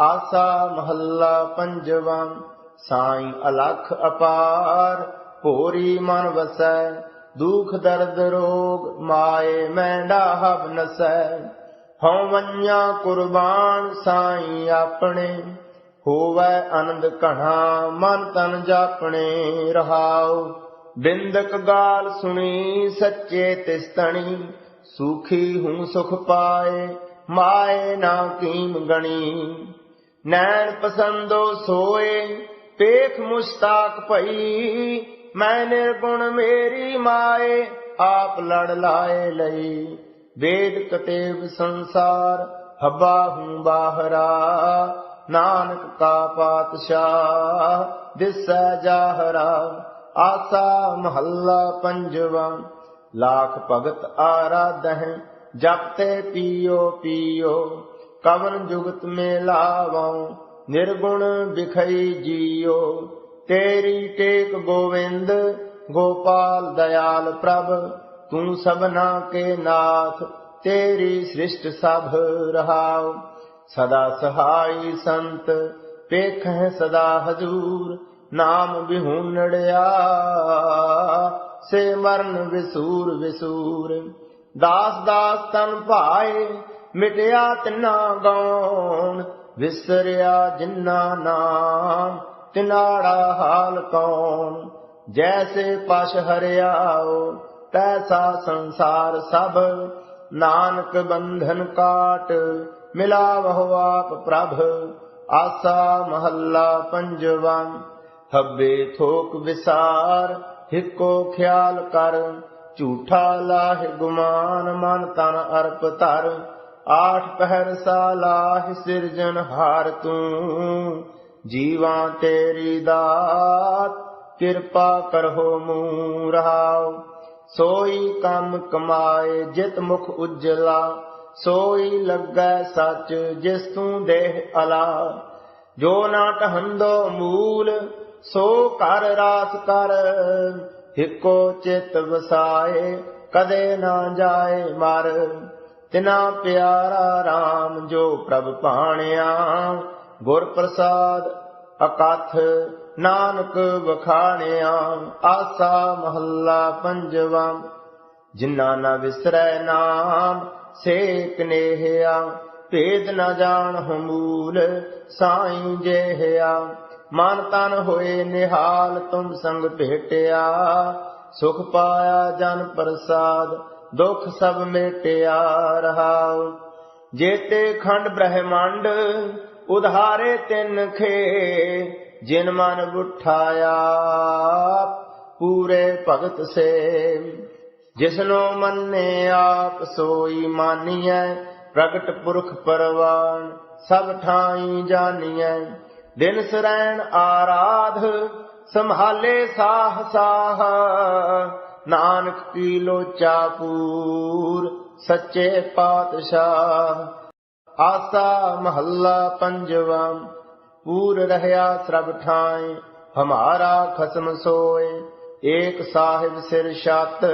ਆਸਾ ਮਹੱਲਾ ਪੰਜਵਾਂ, ਸਾਈ ਅਲਖ ਅਪਾਰ, ਭੋਰੀ ਮਨ ਵਸੈ, ਦੁਖ ਦਰਦ ਰੋਗ ਮਾਏ ਮੈਂ ਡਾਹਬ ਨਸੈ। ਹਉ ਵੰਨਾ ਕੁਰਬਾਨ ਸਾਈ ਆਪਣੇ, ਹੋਵੈ ਆਨੰਦ ਘਣਾ ਮਨ ਤਨ ਜਾਪਣੇ ਰਹਾਉ। ਬਿੰਦਕ ਗਾਲ ਸੁਣੀ ਸੱਚੇ ਤਿਸਤਣੀ, ਸੁਖੀ ਹੂੰ ਸੁਖ ਪਾਏ, ਮਾਏ ਨਾ ਕੀਮ ਗਣੀ। ਨੈਣ ਪਸੰਦੋ ਸੋਏ, ਪੇਖ ਮੁਸ਼ਤਾਕ ਭਈ, ਮੈਂ ਨਿਰਗੁਣ ਮੇਰੀ ਮਾਏ, ਆਪ ਲੜ ਲਾਏ ਲਈ। ਵੇਦ ਕਤੇਬ ਸੰਸਾਰ, ਹੱਬਾ ਹੂੰ ਬਾਹਰਾ। ਨਾਨਕ ਕਾ ਪਾਤਸ਼ਾਹ, ਦਿਸੈ ਜਾਹਰਾ। ਆਸਾ ਮਹੱਲਾ ਪੰਜਵਾ, ਲਾਖ ਭਗਤ ਆਰਾਧਹਿ, ਜਪਤੇ ਪੀਓ ਪੀਓ। ਕਵਨ ਜੁਗਤ ਮੇ ਲਾਵਾਂ ਨਿਰਗੁਣ ਬਿਖਈ ਜੀਓ। ਤੇਰੀ ਟੇਕ ਗੋਵਿੰਦ, ਗੋਪਾਲ ਦਇਆਲ ਪ੍ਰਭ, ਤੂੰ ਸਭਨਾ ਕੇ ਨਾਥ, ਤੇਰੀ ਸ੍ਰਿਸ਼ਟ ਸਭ ਰਹਾਉ। ਸਦਾ ਸਹਾਈ ਸੰਤ ਪੇਖ ਹੈ ਸਦਾ ਹਜੂਰ, ਨਾਮ ਬਿਹੂਨੜਿਆ ਸੇ ਮਰਨ ਵਿਸੂਰ ਵਿਸੂਰ। ਦਾਸ ਦਾਸ ਤਨ ਭਾਏ ਮਿਟਿਆ ਤਿੰਨਾ ਗੌਣ ਵਿਸਰਿਆ ਜਿੰਨਾ ਨਾਮ, ਤਿਨਾੜਾ ਹਾਲ ਕੌਣ? ਜੈਸੇ ਪਸ਼ ਹਰਿਆਓ, ਤੈਸਾ ਸੰਸਾਰ ਸਭ, ਨਾਨਕ ਬੰਧਨ ਕਾਟ, ਮਿਲਾਵਹੁ ਆਪ ਪ੍ਰਭ, ਆਸਾ ਮਹੱਲਾ ਪੰਜਵਾ। ਹੱਬੇ ਥੋਕ ਵਿਸਾਰ, ਹਿੱਕੋ ਖਿਆਲ ਕਰ, ਝੂਠਾ ਲਾਹ ਗੁਮਾਨ ਮਨ ਤਨ ਅਰਪ ਧਰ। ਆਠ ਪਹਿਰ ਸਾਲਾਹ ਸਿਰਜਣ ਹਾਰ ਤੂੰ, ਜੀਵਾਂ ਤੇਰੀ ਦਾਤ, ਕਿਰਪਾ ਕਰੋ ਮੂੰ ਰਹਾਉ ਸੋਈ ਕੰਮ ਕਮਾਏ ਜਿਤ ਮੁਖ ਉਜਲਾ, ਸੋਈ ਲੱਗੈ ਸੱਚ ਜਿਸ ਤੂੰ ਦੇਹ ਅਲਾ। ਜੋ ਨਾ ਟਹੰਦੋ ਮੂਲ, ਸੋ ਕਰ ਰਾਸ ਕਰ। ਹਿੱਕੋ ਚਿਤ ਵਸਾਏ, ਕਦੇ ਨਾ ਜਾਏ ਮਰ। ਤਿਨਾ ਪਿਆਰਾ RAM ਜੋ ਪ੍ਰਭ ਭਾਣਿਆ, ਗੁਰ ਪ੍ਰਸਾਦ ਅਕਥ ਨਾਨਕ ਵਖਾਣਿਆ, ਆਸਾ ਮਹੱਲਾ ਪੰਜਵਾ, ਜਿਨ੍ਹਾਂ ਨਾ ਵਿਸਰੈ ਨਾਮ ਸੇਕ ਨੇਹਿਆ, ਭੇਦ ਨਾ ਜਾਣ ਹਮੂਲ ਸਾਈਂ ਜਿਹਿਆ। ਮਨ ਤਨ ਹੋਏ ਨਿਹਾਲ ਤੁਮ ਸੰਗ ਭੇਟਿਆ, ਸੁਖ ਪਾਇਆ ਜਨ ਪ੍ਰਸਾਦ ਦੁਖ ਸਭ ਮੇਟਿਆ ਰਹਾਉ ਜੇਤੇ ਖੰਡ ਬ੍ਰਹਮੰਡ, ਉਧਾਰੇ ਤਿੰਨ ਖੇ। ਜਿਨ ਮਨ ਬੁਠਾਇਆ ਪੂਰੇ ਭਗਤ ਸੇ। ਜਿਸਨੋ ਮੰਨੇ ਆਪ, ਸੋਈ ਮਾਨੀਐ। ਪ੍ਰਗਟ ਪੁਰਖ ਪਰਵਾਨ, ਸਭ ਠਾਈ ਜਾਣੀਐ ਦਿਨ ਸਰੈਣ ਆਰਾਧ, ਸੰਭਾਲੇ ਸਾਹ ਸਾਹ ਨਾਨਕ ਕੀ ਲੋਚਾ ਪੂਰ ਸੱਚੇ ਪਾਤਸ਼ਾਹ। ਆਸਾ ਮਹੱਲਾ ਪੰਜਵਾ, ਪੂਰ ਰਹਿਆ ਸਰਬ ਠਾਏ, ਹਮਾਰਾ ਖਸਮ ਸੋਏ। ਏਕ ਸਾਹਿਬ ਸਿਰ ਛਤ,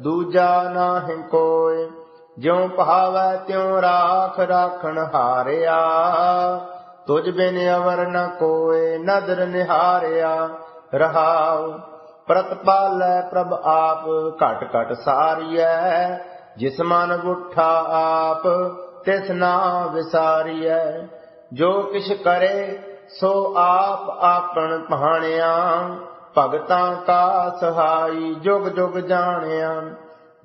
ਦੂਜਾ ਨਾਹਿ ਕੋਏ। ਜਿਉ ਭਾਵੈ ਤਿਉ ਰਾਖ ਰਾਖਣ ਹਾਰਿਆ। ਤੁਝ ਬਿਨ ਅਵਰ ਨ ਕੋਏ, ਨਦਰ ਨਿਹਾਰਿਆ ਰਹਾਉ। ਪ੍ਰਤਪਾਲੈ ਪ੍ਰਭ ਆਪ, ਘਟ ਘਟ ਸਾਰੀਐ। ਜਿਸ ਮਨ ਗੁਠਾ ਆਪ, ਤਿਸ ਨਾ ਵਿਸਾਰੀਐ। ਜੋ ਕਿਛ ਕਰੇ, ਸੋ ਆਪ ਆਪਣ ਪਹਾਣਿਆ ਭਗਤਾਂ ਕਾ ਸਹਾਈ ਜੁਗ ਜੁਗ ਜਾਣਿਆ।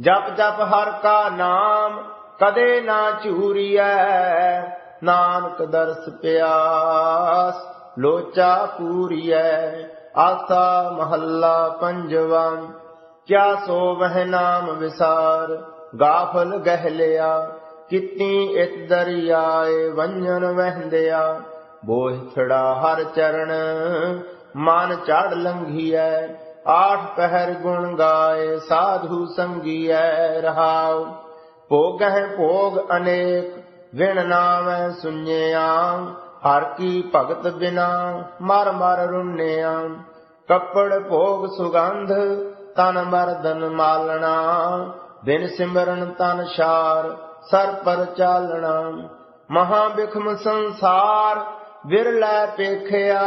ਜਪ ਜਪ ਹਰ ਕਾ ਨਾਮ, ਕਦੇ ਨਾ ਝੂਰੀਐ। ਨਾਨਕ ਦਰਸ ਪਿਆਸ, ਲੋਚਾ ਪੂਰੀਐ। ਆਸਾ ਮਹੱਲਾ ਪੰਜਵਾ, ਕਿਆ ਸੋ ਵਹਿ ਨਾਮ ਵਿਸਾਰ, ਗਾਫਲ ਗਹਿ ਲਿਆ ਕਿਤਨੀ ਇਤ ਦਰਿਆਏ ਵੰਜਨ ਵਹਿੰਦਿਆ, ਬੋਹਿ ਛੜਾ ਹਰ ਚਰਨ, ਮਨ ਚੜ ਲੰਘੀਐ, ਆਠ ਪਹਿਰ ਗੁਣ ਗਾਏ, ਸਾਧੂ ਸੰਗੀਐ ਰਹਾਉ, ਭੋਗਹਿ ਭੋਗ ਅਨੇਕ ਵਿਣ ਨਾਮੈ ਸੁਨਿਆ, ਹਰ ਕੀ ਭਗਤ ਬਿਨਾ ਮਰ ਮਰ ਰੁੰਨਿਆ। ਕੱਪੜ ਭੋਗ ਸੁਗੰਧ ਤਨ ਮਰਦਨ ਮਾਲਣਾ, ਬਿਨ ਸਿਮਰਨ ਤਨ ਸ਼ਾਰ ਸਰ ਪਰ ਚਾਲਣਾ। ਮਹਾ ਬਿਖਮ ਸੰਸਾਰ ਵਿਰਲੇ ਪੇਖਿਆ,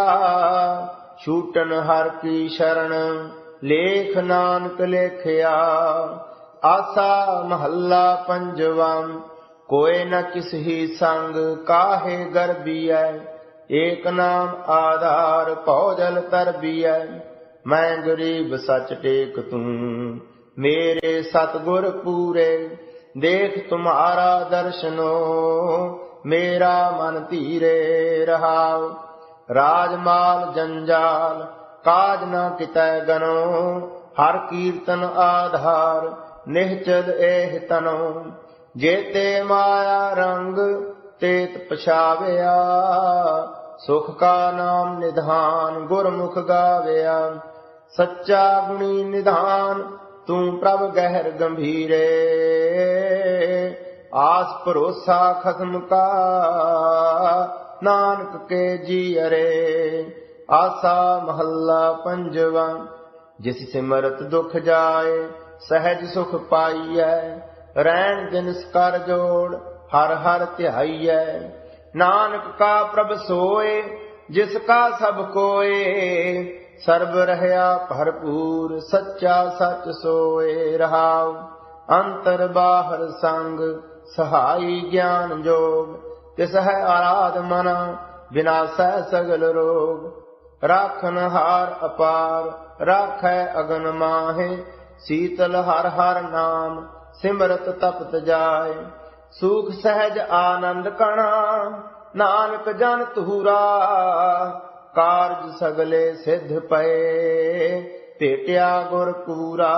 ਛੂਟਨ ਹਰ ਕੀ ਸ਼ਰਨ ਲੇਖ ਨਾਨਕ ਲੇਖਿਆ। ਆਸਾ ਮਹੱਲਾ ਪੰਜਵਾਂ ਕੋਏ ਨ ਕਿਸ ਹੀ ਸੰਗ ਕਾਹੇ ਗਰਬੀਐ? ਏਕ ਨਾਮ ਆਧਾਰ ਭਉ ਤਰਬੀਐ। ਮੈਂ ਗਰੀਬ ਸਚ ਟੇਕ ਤੂੰ, ਮੇਰੇ ਸਤਗੁਰ ਪੂਰੇ। ਦੇਖ ਤੁਮਾਰਾ ਦਰਸ਼ਨੋ, ਮੇਰਾ ਮਨ ਧੀਰੇ ਰਹਾਉ। ਰਾਜਮਾਲ ਜੰਜਾਲ, ਕਾਜ ਨਾ ਕਿਤੈ ਗਨੋ। ਹਰ ਕੀਰਤਨ ਆਧਾਰ ਨਿਹਚਲ ਏਹ ਤਨੋ। ਜੇਤੇ ਮਾਇਆ ਰੰਗ ਤੇਤ ਪਛਾਵਿਆ, ਸੁਖ ਕਾ ਨਾਮ ਨਿਧਾਨ ਗੁਰਮੁਖ ਗਾਵਿਆ। ਸੱਚਾ ਗੁਣੀ ਨਿਧਾਨ ਤੂੰ ਪ੍ਰਭ ਗਹਿਰ ਗੰਭੀਰੇ। ਆਸ ਭਰੋਸਾ ਖਸਮ ਕਾ, ਨਾਨਕ ਕੇ ਜੀ ਅਰੇ ਆਸਾ ਮਹੱਲਾ ਪੰਜਵਾ, ਜਿਸ ਸਿਮਰਤ ਦੁਖ ਜਾਏ, ਸਹਿਜ ਸੁਖ ਪਾਈਐ। ਰਹਿਣ ਜਿਨਸ ਕਰ ਜੋੜ, ਹਰ ਹਰ ਧਿਆਈਐ। ਨਾਨਕ ਕਾ ਪ੍ਰਭ ਸੋਏ, ਜਿਸ ਕਾ ਸਭ ਕੋਏ। ਸਰਬ ਰਹਿਆ ਭਰਪੂਰ, ਸੱਚਾ ਸੱਚ ਸੋਏ ਰਹਾਉ। ਅੰਤਰ ਬਾਹਰ ਸੰਗ, ਸਹਾਈ ਗਿਆਨ ਜੋਗ। ਤਿਸ ਹੈ ਆਰਾਧ ਮਨ ਵਿਨਾਸੈ ਸਗਲ ਰੋਗ। ਰਾਖਨ ਹਾਰ ਅਪਾਰ, ਰਾਖੈ ਅਗਨ ਮਾਹੇ। ਸੀਤਲ ਹਰ ਹਰ ਨਾਮ ਸਿਮਰਤ ਤਪਤ ਜਾਏ, ਸੂਖ ਸਹਿਜ ਆਨੰਦ ਕਣਾ, ਨਾਨਕ ਜਨ ਤੂਰਾ ਕਾਰਜ ਸਗਲੇ ਸਿੱਧ ਪਏ ਭੇਟਿਆ ਗੁਰ ਪੂਰਾ